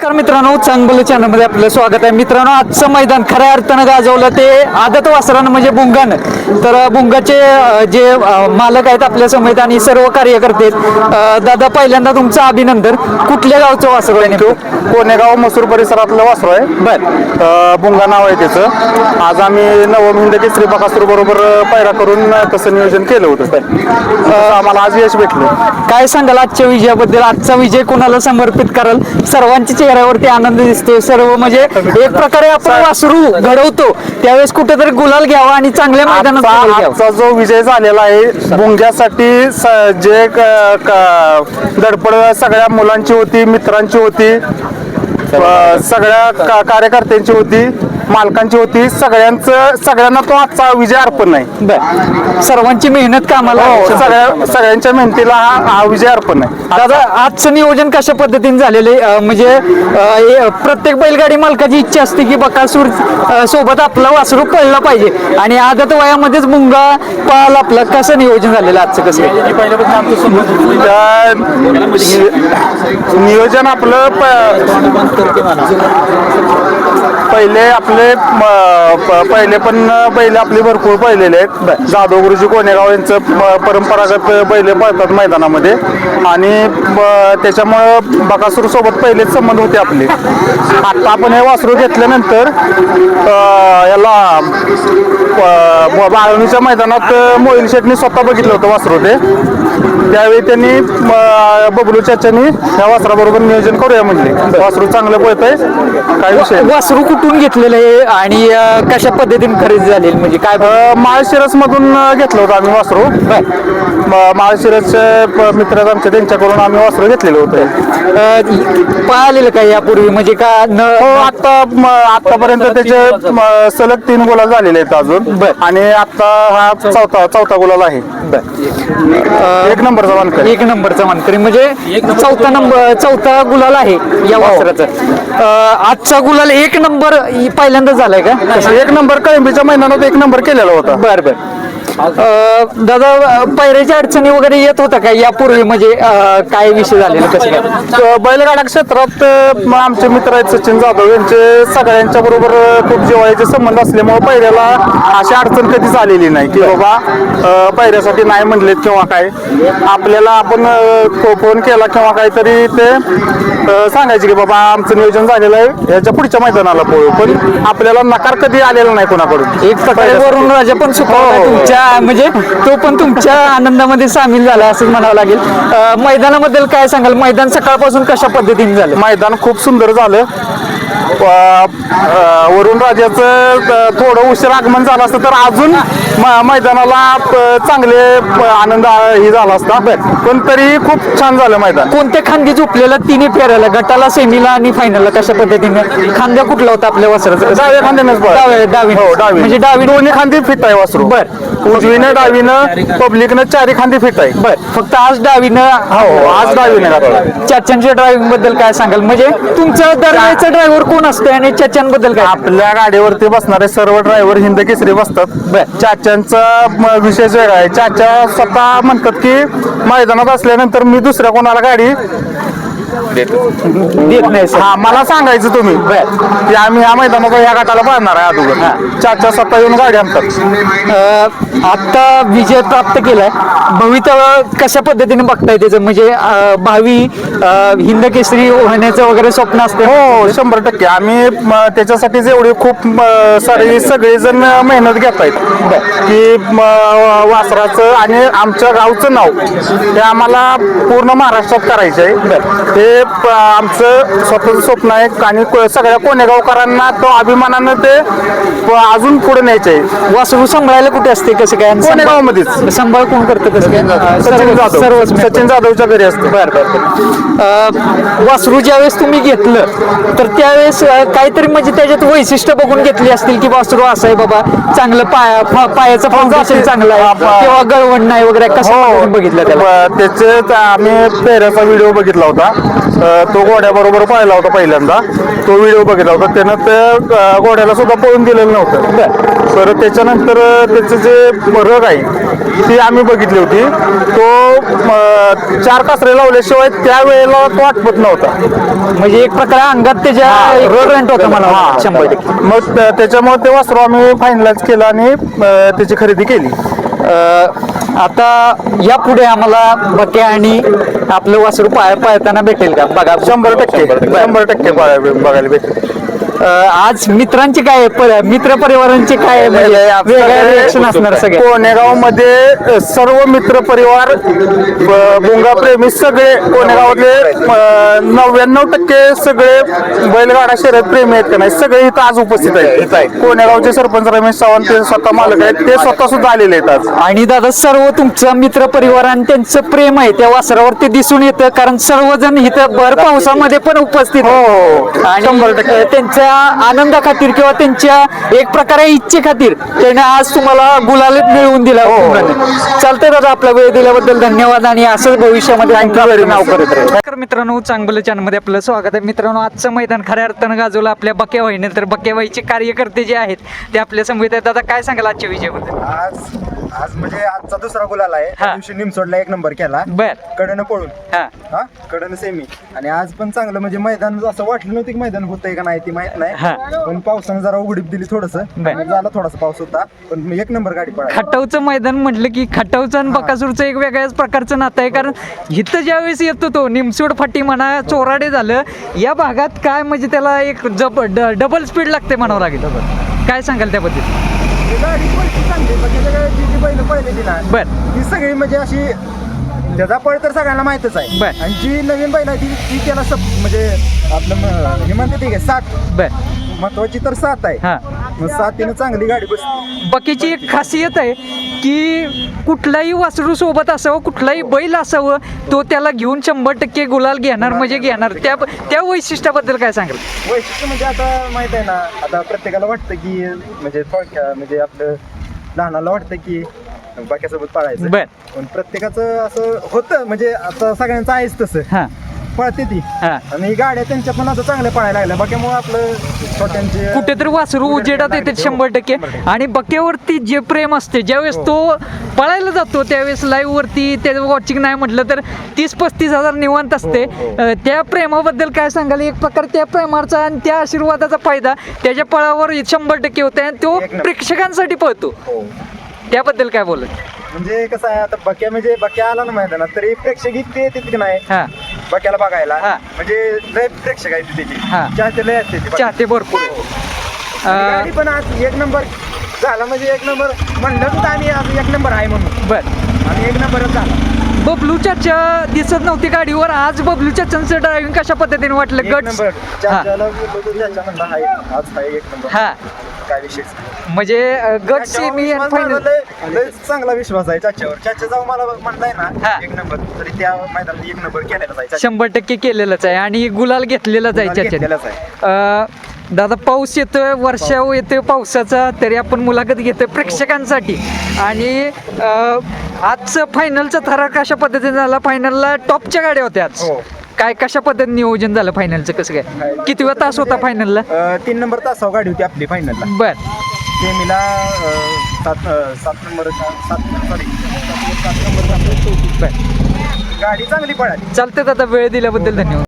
नमस्कार मित्रांनो चांगलं चॅनलमध्ये आपलं स्वागत आहे. मित्रांनो आजचं मैदान खऱ्या अर्थानं गाजवलं ते आदत वासरानं म्हणजे बुंगान. तर बुंगाचे जे मालक आहेत आपल्या समेत आणि सर्व कार्यकर्ते दादा पहिल्यांदा तुमचं अभिनंदन. कुठल्या गावचं वासरू आहे नेमकं? कोणेगाव मसूर परिसरातलं वासरू आहे. बर. बुंगा नाव आहे त्याचं. आज आम्ही नवम हिंद केसरी बकासूर बरोबर पायरा करून तसं नियोजन केलं होतं तसं आम्हाला आज यश भेटलं. काय सांगाल आजच्या विजयाबद्दल? आजचा विजय कोणाला समर्पित कराल? सर्वांच्या चेहऱ्यावरती आनंद दिसतोय सर्व म्हणजे एक प्रकारे आपण वासरू घडवतो. त्यावेळेस कुठेतरी गुलाल घ्यावा आणि चांगल्या मैदानात आजचा गुलाल घ्यावा. आजचा जो विजय झालेला आहे बुंग्यासाठी स- जे क- क- धडपड सगळ्या मुलांची होती मित्रांची होती अ, सगळ्या का- कार्यकर्त्यांची होती. मालकांची होती. सगळ्यांचं सगळ्यांना तो आजचा विजय अर्पण आहे. बर. सर्वांची मेहनत कामाला हो आहे. सगळ्या सगळ्यांच्या मेहनतीला हा हा विजय अर्पण आहे. दादा आजचं नियोजन कशा पद्धतीने झालेले म्हणजे अं, हे प्रत्येक बैलगाडी मालकाची इच्छा असते की बकासूर अं, सोबत आपला वासरू पळला पाहिजे. आणि आदत वयामध्येच मुंगा पाल आपलं कसं नियोजन झालेलं आजचं कसं त्या नि- नियोजन आपलं प- पहिले आपले आपले प- पहिले पण बैल आपले भरपूर पाहिलेले आहेत. जाधव गुरुजी कोणेगाव यांचं परंपरागत बैल पळतात मैदानामध्ये. आणि त्याच्यामुळं बकासूर सोबत पहिलेच संबंध होते आपले. आता आपण हे वासरू घेतल्यानंतर याला प- बाळवणीच्या मैदानात मोहिल शेटनी स्वतः बघितलं होतं वासरू ते. त्यावेळी त्यांनी बबलू चाच्यानी या वासराबरोबर नियोजन करूया म्हणले. वासरू चांगलं पळत आहे काय विषय? वासरू कुठून घेतलेलं आहे आणि अं, कशा पद्धतीने खरेदी झालेली? म्हणजे काय माळशिरस मधून घेतलं होतं आम्ही वासरू. माळशिरसचे प- मित्र आहेत आमचे त्यांच्याकडून आम्ही वासरू घेतलेलं होतं. अं, पळालेलं काय यापूर्वी? म्हणजे का न हो आता म, आतापर्यंत त्याचे म, सलग तीन गोलाल झालेले आहेत अजून. बर. आणि आता हा चौथा चौथा गोलाल आहे. एक नंबरचा मानकर एक नंबरचा मानकरी म्हणजे चौथा नंबर चौथा गुलाल आहे या वासराचा. अं, आजचा गुलाल एक नंबर इ- पहिल्यांदा झालाय का? एक नंबर कळंबीच्या मैदानात एक नंबर केलेला होता. बर बर. अं, दादा अं, पैऱ्याच्या अडचणी वगैरे येत होता का? यापूर्वी म्हणजे अं, काय विषय झालेला कसं काय? अ, बैलगाडा क्षेत्रात अ, म, आमचे मित्र आहेत सचिन जाधव यांचे सगळ्यांच्या बरोबर अ, खूप जिव्हाळ्याचे संबंध असल्यामुळे पहिल्याला अशी अडचण कधीच आलेली नाही की बाबा अ, पहिऱ्यासाठी नाही म्हणलेत किंवा काय. आपल्याला आपण अ, फोन केला किंवा काहीतरी ते अ, सांगायचे की बाबा आमचं नियोजन झालेलं आहे याच्या पुढच्या मैदानाला पळू. पण आपल्याला नकार कधी आलेला नाही कोणाकडून. एक प्रकारे वरून राजा पण सुखावला हो, हो. तुमच्या म्हणजे तो पण तुमच्या आनंदामध्ये सामील झाला असं म्हणावं लागेल. मैदानाबद्दल काय सांगाल? मैदान सकाळपासून कशा पद्धतीने झालं? मैदान खूप सुंदर झालं. वरुण राजाचं थोडं उशीर आगमन झालं असतं तर अजून मैदानाला चांगले आनंद हे झाला असता. पण तरी खूप छान झालं मैदान. कोणत्या खांदी झोपलेला तिन्ही फेरायला? गटाला सेमीला आणि फायनलला कशा पद्धतीने? खांद्या कुठला होता आपल्या वस्त्राचा डाव्या खांद्यानेच डावी हो डावी म्हणजे डावी दोन्ही खांदी फिट आहे वासरू. बर. उजवीनं डावीनं पब्लिकनं चारी खांदी फिट आहे. बर फक्त आज डावीनं हो आज डावीनं घातलं चाच्यांच्या ड्रायव्हिंगबद्दल काय सांगाल? म्हणजे तुमचं दरवेळेचा ड्रायव्हर कोण असतोय आणि चाच्यांबद्दल काय? आपल्या गाडीवरती बसणारे सर्व ड्रायव्हर हिंद केसरी बसतात. बर. चाच्यांचा म- विशेष वेगळा आहे. चाचा स्वतः म्हणतात की मैदानात असल्यानंतर मी दुसऱ्या कोणाला गाडी देत नाही. हा मला सांगायचं तुम्ही. की आम्ही ह्या मैदानात ह्या गटाला पाहणार आहे अगोदर. चारच्या सत्ता येऊन गाडी आणतात. आत्ता विजय प्राप्त केलाय. भवितव्य कशा पद्धतीने बघताय त्याचं? म्हणजे भावी हिंद केसरी होण्याचं वगैरे स्वप्न असते हो शंभर टक्के. आम्ही त्याच्यासाठीच एवढे खूप सारे सगळेजण मेहनत घेत आहेत की वासराचं आणि आमच्या गावचं नाव हे आम्हाला पूर्ण महाराष्ट्रात करायचं आहे हे प- आमचं स्वतःचं स्वप्न आहे आणि को- सगळ्या कोणेगावकरांना तो अभिमानानं ते प- अजून पुढे न्यायचं आहे वासरू सांभाळायला कुठे असते? कसं काय? आणि सांभाळ- कोणेगावमध्येच सांभाळ कोण करतं? कसं काय? सचिन सर्व- जाधव. सर्वच सचिन जाधवच्या घरी असते. बर बर बर. अं, वासरू ज्यावेळेस तुम्ही घेतलं तर त्यावेळेस अं, काहीतरी म्हणजे त्याच्यात वैशिष्ट्य बघून घेतली असतील की वासरू असं आहे बाबा चांगलं पाया फा- पायाचं फाउंडेशन चांगलं आहे. हा, किंवा गळवण नाही वगैरे कसं हो. बघितलं त्याला? ब- त्याचे त- आम्ही पेऱ्याचा व्हिडिओ बघितला होता. तो घोड्याबरोबर पाहिला होता पहिल्यांदा. तो व्हिडिओ बघितला होता. त्यानं त्या घोड्याला सुद्धा पळून दिलेलं नव्हतं. तर त्याच्यानंतर त्याचं जे रग आहे ती आम्ही बघितली होती. तो चार कासरे लावल्याशिवाय त्यावेळेला तो आठवत नव्हता. म्हणजे एक प्रकारे अंगात त्याच्या करंट होता मला शंभर टक्के. मग त्या- त्याच्यामुळे ते वासरू आम्ही फायनलाइज केलं आणि त्याची खरेदी केली. आता या पुढे आम्हाला बके आणि आपलं वासरू पाय पाळताना भेटेल का? बघा शंभर टक्के. शंभर टक्के. बघायला बघायला भेटेल. आज मित्रांचे काय आहे? प- मित्र परिवारांचे काय आहे? म्हणजे वेगळ्या रिएक्शन असणार सगळे कोणेगावमध्ये सर्व मित्र परिवार भुंगा प्रेमी सगळे कोणेगावातले नव्याण्णव टक्के सगळे बैलगाडा शर्यत प्रेमी आहेत का नाही सगळे इथं आज उपस्थित आहेत कोणेगावचे सरपंच रमेश चव्हाण ते स्वतः मालक आहेत ते स्वतः सुद्धा आलेले आहेत आज आणि दादा सर्व तुमचा मित्र परिवार आणि त्यांचं प्रेम आहे त्या वासरावर ते दिसून येतं कारण सर्वजण इथं भर पावसामध्ये पण उपस्थित हो, आहेत. आणि शंभर टक्के. त्यांच्या आनंदा खातीर किंवा त्यांच्या एक प्रकारे इच्छे खातीर त्याने आज तुम्हाला गुलाल मिळवून दिला. चालतंय दादा आपला वेळ दिल्याबद्दल धन्यवाद आणि असंच भविष्यामध्ये नाव करत राहील तर मित्रांनो चांगलं चॅनलमध्ये आपलं स्वागत आहे. मित्रांनो आजचं मैदान खऱ्या अर्थानं गाजवलं आपल्या बकेवाईने तर बकेवाईचे कार्यकर्ते जे आहेत ते आपल्यासमोर आहेत. दादा काय सांगाल आजच्या विजयाबद्दल? आज आज म्हणजे आजचा दुसरा गुलाल आहे. त्या हा. दिवशी निमसोडला एक नंबर केला. बर. कडनं पळून. हा. हा? कडनं सेमी आणि आज पण चांगलं म्हणजे मैदान असं वाटलं नव्हतं की मैदान होतंय का नाही ती माहीत हा. नाही पण पावसानं जरा उघडीप दिली थोडस. बर. झाला थोडासा पाऊस होता. पण एक नंबर गाडी पळाली. खटावचं मैदान म्हटलं की खटावचं आणि बकासूरचं एक वेगळ्याच प्रकारचं नातं आहे. कारण इथं ज्यावेळेस येतो तो निमसोड फाटी म्हणा चोराडे झालं या भागात काय म्हणजे त्याला एक जब ड- डबल स्पीड लागते म्हणावं लागेल. काय सांगाल त्याबद्दल गाडी पळती चांगली त्याच्या गाडी जी जी बैल पळलेली ना बर. ती सगळी म्हणजे अशी त्याचा पळ तर सगळ्यांना माहितच आहे. बर. आणि जी नवीन बैल आहे ती ती त्याला सब म्हणजे आपलं म- हे म्हणते ते सात. बर. महत्वाची तर सात आहे. हा. मग सातीनं चांगली गाडी बसली बकीची एक खासियत आहे की कुठलाही वासरू सोबत असावं कुठलाही बैल असावं तो त्याला घेऊन शंभर टक्के गुलाल घेणार म्हणजे घेणार. त्या त्या वैशिष्ट्याबद्दल काय सांगाल? वैशिष्ट्य म्हणजे आता माहीत आहे ना आता प्रत्येकाला वाटतं की म्हणजे थोडक्या म्हणजे आपलं लहानाला वाटतं की बाक्यासोबत पाळायचं. बर. पण प्रत्येकाचं असं होतं म्हणजे आता सगळ्यांचं आहेच तसं. हा. पळते ती. हा. आणि गाड्या त्यांच्या पण आता चांगल्या पळायला लागल्या. बाक्यामुळे आपलं छोट्यांचे कुठेतरी वासरू उजेडात येते शंभर टक्के. आणि बक्यावरती जे प्रेम असते ज्यावेळेस तो पळायला जातो त्यावेळेस लाईव्ह वरती त्याचं वॉचिंग नाही म्हटलं तर तीस पस्तीस हजार निवांत असते. अं, त्या प्रेमाबद्दल काय सांगाल? एक प्रकार त्या प्रेमाचा आणि त्या आशीर्वादाचा फायदा त्याच्या पळावर शंभर टक्के होत आणि तो एक नंबर. प्रेक्षकांसाठी पळतो. हो. त्याबद्दल काय बोलत? म्हणजे कसं आहे आता बक्या म्हणजे बक्या आला ना मैदानात तरी प्रेक्षक इतके येतात की नाही? हा. बक्याला बघायला. हा. म्हणजे लय प्रेक्षक आहेत हा. तिथे चाहते लय असते ती. चाहते भरपूर. आणि अं, गाडी पण आज एक नंबर झाला म्हणजे एक नंबर म्हणलं होतं आम्ही आज एक नंबर आहे म्हणून. बर. आणि एक नंबरच झाला. बबलू चाचा दिसत नव्हती गाडीवर. आज बबलू चाचांचं ड्रायव्हिंग कशा पद्धतीने वाटलं? एक गट नंबर. हा. चाच्याला तर चाचा म्हणला हाय आज हाय एक नंबर. हा. काय विषय म्हणजे गट सेमी आणि फायनल चांगला विश्वास आहे चाच्यावर. चाचा जाऊ मला म्हणलाय हा. ना एक नंबर. तरी त्या मैदानात एक नंबर केलेला जायचा शंभर टक्के केलेलंच आहे आणि गुलाल घेतलेलाच आहे घेतलेलाच आहे. अं, दादा पाऊस येतोय वर्षा येतोय पावसाचा तरी आपण मुलाखत घेतोय प्रेक्षकांसाठी. आणि अं, आजचं फायनलचा थरार कशा पद्धतीने झाला? फायनलला टॉपच्या गाड्या होत्या आज. हो. काय कशा पद्धतीने नियोजन झालं फायनलचं कसं काय? किती वेळ तास होता फायनलला? अं, तीन नंबर तासावर गाडी होती आपली फायनलला. बर. सेमीला सात सात नंबर सात सॉरी सात नंबर गाडी चांगली पळाली. चालते दादा वेळ दिल्याबद्दल धन्यवाद.